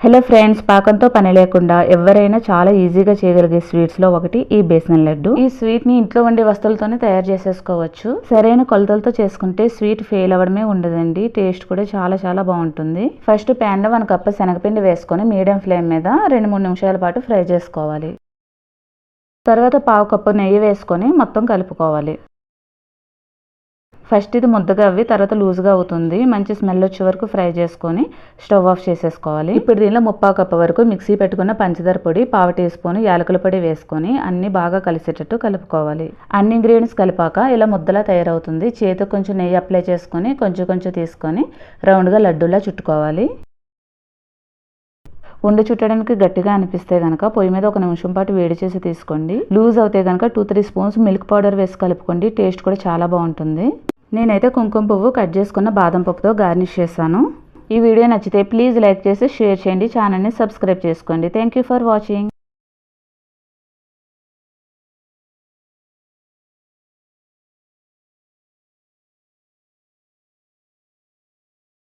Hello friends పాకంతో పని లేకుండా ఎవరైనా చాలా ఈజీగా చేయగలిగే స్వీట్స్లో ఒకటి ఈ బేసన్ లడ్డు. ఈ స్వీట్ని ఇంట్లో ఉండే వస్తువులతోనే తయారు చేసేసుకోవచ్చు. సరైన కొలతలతో చేసుకుంటే స్వీట్ ఫెయిల్ అవ్వడమే ఉండదండి టేస్ట్ కూడా చాలా చాలా బాగుంటుంది. ఫస్ట్ ప్యాన్లో వన్ కప్ శనగపిండి వేసుకొని మీడియం ఫ్లేమ్ మీద రెండు మూడు నిమిషాల పాటు ఫ్రై చేసుకోవాలి. తర్వాత పావు కప్పు నెయ్యి వేసుకొని మొత్తం కలుపుకోవాలి. ఫస్ట్ ఇది ముద్దగా అవి తర్వాత లూజ్గా అవుతుంది. మంచి స్మెల్ వచ్చే వరకు ఫ్రై చేసుకొని స్టవ్ ఆఫ్ చేసేసుకోవాలి. ఇప్పుడు దీనిలో ముప్పా కప్ప వరకు మిక్సీ పెట్టుకున్న పంచదార పొడి పావు టీ స్పూన్ యాలకుల పొడి వేసుకొని అన్ని బాగా కలిసేటట్టు కలుపుకోవాలి. అన్ని ఇంగ్రీడియంట్స్ కలిపాక ఇలా ముద్దలా తయారవుతుంది. చేతికి కొంచెం నెయ్యి అప్లై చేసుకొని కొంచెం కొంచెం తీసుకొని రౌండ్గా లడ్డూలా చుట్టుకోవాలి. ఉండ చుట్టడానికి గట్టిగా అనిపిస్తే కనుక పొయ్యి మీద ఒక నిమిషం పాటు వేడి చేసి తీసుకోండి. లూజ్ అవుతే కనుక two three spoons milk powder వేసి కలుపుకోండి. టేస్ట్ కూడా చాలా బాగుంటుంది. నేనైతే కుంకుమ పువ్వు కట్ చేసుకున్న బాదం పప్పుతో గార్నిష్ చేశాను. ఈ వీడియో నచ్చితే ప్లీజ్ లైక్ చేసి షేర్ చేయండి. ఛానల్ని సబ్స్క్రైబ్ చేసుకోండి. Thank you for watching